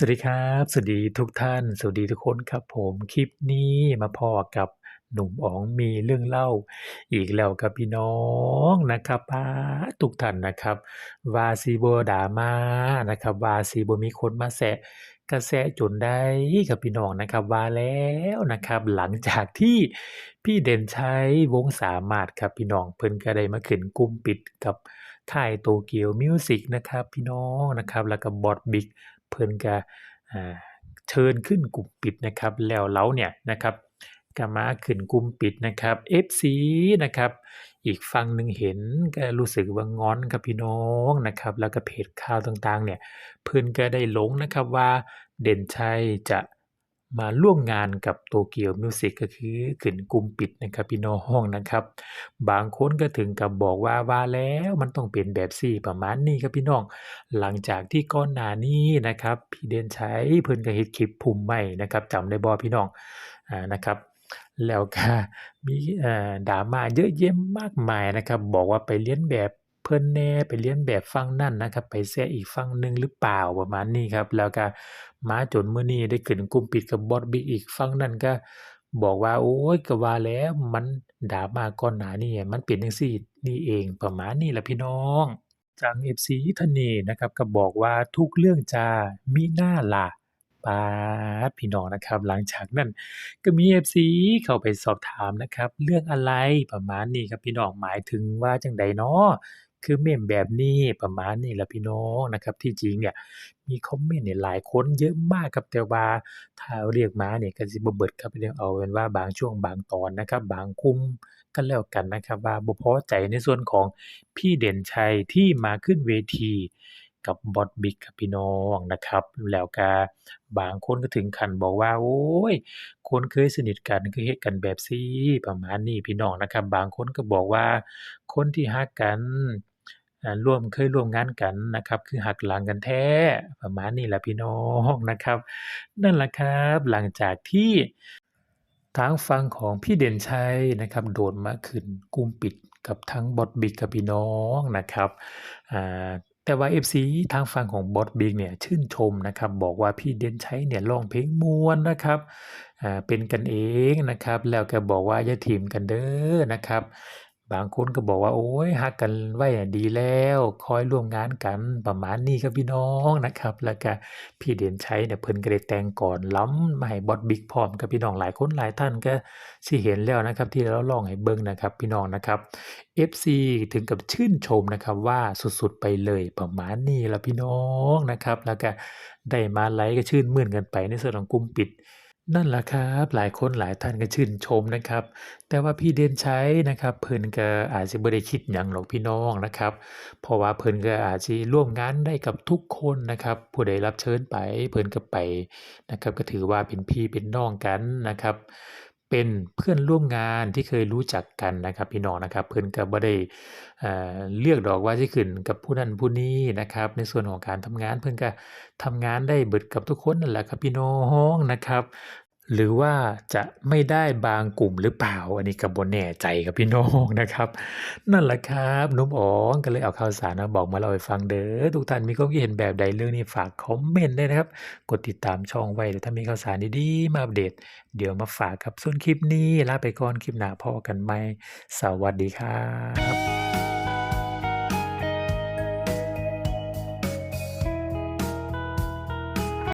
สวัสดีครับ สวัสดีทุกท่าน สวัสดีทุกคนครับผมคลิปนี้มาพอกับหนุ่มอ๋องมีเรื่องเล่า อีกแล้วครับพี่น้องนะครับป๊าทุกท่านนะครับว่าสิบ่ดรามานะครับว่าสิบ่มีคนมาแซะกระแสจนได้ครับพี่น้องนะครับว่าแล้วนะครับหลังจากที่พี่เด่นใชัยวงสามารถครับพี่น้องเพิ่นก็ได้มาขึ้นกลุ่มปิดกับค่าย Tokyo Music นะครับพี่น้องนะครับแล้วก็บอสบิ๊ก เพิ่นก็อ่าเชิญขึ้นกลุ่มปิดนะครับ แล้วเลาเนี่ยนะครับก็มาขึ้นกลุ่มปิดนะครับ FC นะครับอีกฝั่งหนึ่งเห็นก็รู้สึกว่างอนกับพี่น้องนะครับ แล้วก็เพจข่าวต่างๆเนี่ยเพิ่นก็ได้หลงนะครับว่าเด่นชัยจะ มาร่วมงานกับ Tokyo Music ก็คือขึ้นกลุ่มปิดนะครับพี่น้องนะครับ บางคนก็ถึงกับบอกว่าว่าแล้วมันต้องเป็นแบบซี้ประมาณนี้ครับพี่น้อง หลังจากที่ก่อนหน้านี้นะครับ พี่เด่นชัยเพิ่นก็เฮ็ดคลิปพุ่มไม้นะครับจำได้บ่พี่น้องอ่านะครับแล้วก็มีอ่อดราม่าเยอะแยะมากมายนะครับ บอกว่าไปเลียนแบบ เพิ่นแน่ไปเลียนแบบฝั่งนั้นนะครับ ไปแซะอีกฝั่งหนึ่งหรือเปล่าประมาณนี้ครับ แล้วก็มาจนมื้อนี้ได้ขึ้นกลุ่มปิดกับบอสบิ๊กอีกฝั่งนั้นก็บอกว่าโอ๊ยก็ว่าแล้วมันดรามาก่อนหน้านี้มันเป็นจังซี่นี่เองประมาณนี้ล่ะพี่น้องจาก FC ท่านนี้นะครับก็บอกว่าทุกเรื่องจะมิน่าล่ะป๊าดพี่น้องนะครับ หลังจากนั้นก็มี FC เข้าไปสอบถามนะครับ เรื่องอะไรประมาณนี้ครับพี่น้องหมายถึงว่าจังใดเน้อ คือเม้มแบบนี้ประมาณนี้ละพี่น้องนะครับ ที่จริงเนี่ยมีคอมเมนต์เนี่ยหลายคนเยอะมากครับแต่ว่าถ้าเรียกมาเนี่ยก็สิบ่เบิดครับเรียกเอาเป็นว่าบางช่วงบางตอนนะครับ บางกลุ่มก็แล้วกันนะครับว่าบ่พอใจในส่วนของพี่เด่นชัยที่มาขึ้นเวทีกับบอสบิ๊กครับพี่น้องนะครับ แล้วก็บางคนก็ถึงขั้นบอกว่า โอ๊ยคนเคยสนิทกันคือเฮ็ดกันแบบซี้ประมาณนี้พี่น้องนะครับ บางคนก็บอกว่า คนที่รักกัน ร่วมเคยร่วมงานกันนะครับ คือหักหลังกันแท้ประมาณนี้แหละพี่น้องนะครับ นั่นแหละครับหลังจากที่ทางฝั่งของพี่เด่นชัยนะครับ โดดมาขึ้นกุมปิดกับทางบอสบิ๊กครับพี่น้องนะครับแต่ว่า FC ทางฝั่งของบอสบิกเนี่ยชื่นชมนะครับ บอกว่าพี่เด่นชัยเนี่ยร้องเพลงม่วนนะครับเป็นกันเองนะครับ แล้วก็บอกว่าอย่าถิ้มกันเด้อนะครับ บางคนก็บอกว่าโอ๊ยรักกันไว้น่ะดีแล้ว คอยร่วมงานกันประมาณนี้ครับพี่น้องนะครับ แล้วก็พี่เด่นชัยเนี่ยเพิ่นก็ได้แต่งกลอนรำมาให้บอสบิ๊กพร้อมครับพี่น้องหลายคนหลายท่านก็สิเห็นแล้วนะครับ ที่เราร้องให้เบิ่งนะครับ พี่น้องนะครับ FC ถึงกับชื่นชมนะครับว่าสุดๆไปเลยประมาณนี้ละพี่น้องนะครับ แล้วก็ได้มาไลก์ก็ชื่นมื่นกันไปในส่วนของกลุ่มปิด นั่นล่ะครับ หลายคนหลายท่านก็ชื่นชมนะครับ แต่ว่าพี่เด่นชัยนะครับ เพิ่นก็อาจสิบ่ได้คิดหยังหรอกพี่น้องนะครับ เพราะว่าเพิ่นก็อาจสิร่วมงานได้กับทุกคนนะครับ ผู้ใดรับเชิญไป เพิ่นก็ไปนะครับ ก็ถือว่าเป็นพี่เป็นน้องกันนะครับ เป็นเพื่อนร่วมงานที่เคยรู้จักกันนะครับพี่น้องนะครับ เพื่อนก็บ่ได้เลือกดอกว่าจะขึ้นกับผู้นั้นผู้นี้นะครับ ในส่วนของการทำงานเพื่อนก็ทำงานได้เบิดกับทุกคนนั่นแหละครับพี่น้องนะครับ หรือว่าจะไม่ได้บางกลุ่มหรือเปล่า อันนี้ก็บ่แน่ใจครับพี่น้องนะครับ นั่นแหละครับนุ่มอ๋องก็เลยเอาข่าวสารมาบอกมาเล่าให้ฟังเด้อทุกท่านมีความคิดเห็นแบบใดเรื่องนี้ฝากคอมเมนต์ได้นะครับ กดติดตามช่องไว้ถ้ามีข่าวสารดีๆมาอัปเดต เดี๋ยวมาฝากครับส่วนคลิปนี้ลาไปก่อนคลิปหน้าพอกันใหมสวัสดีครับ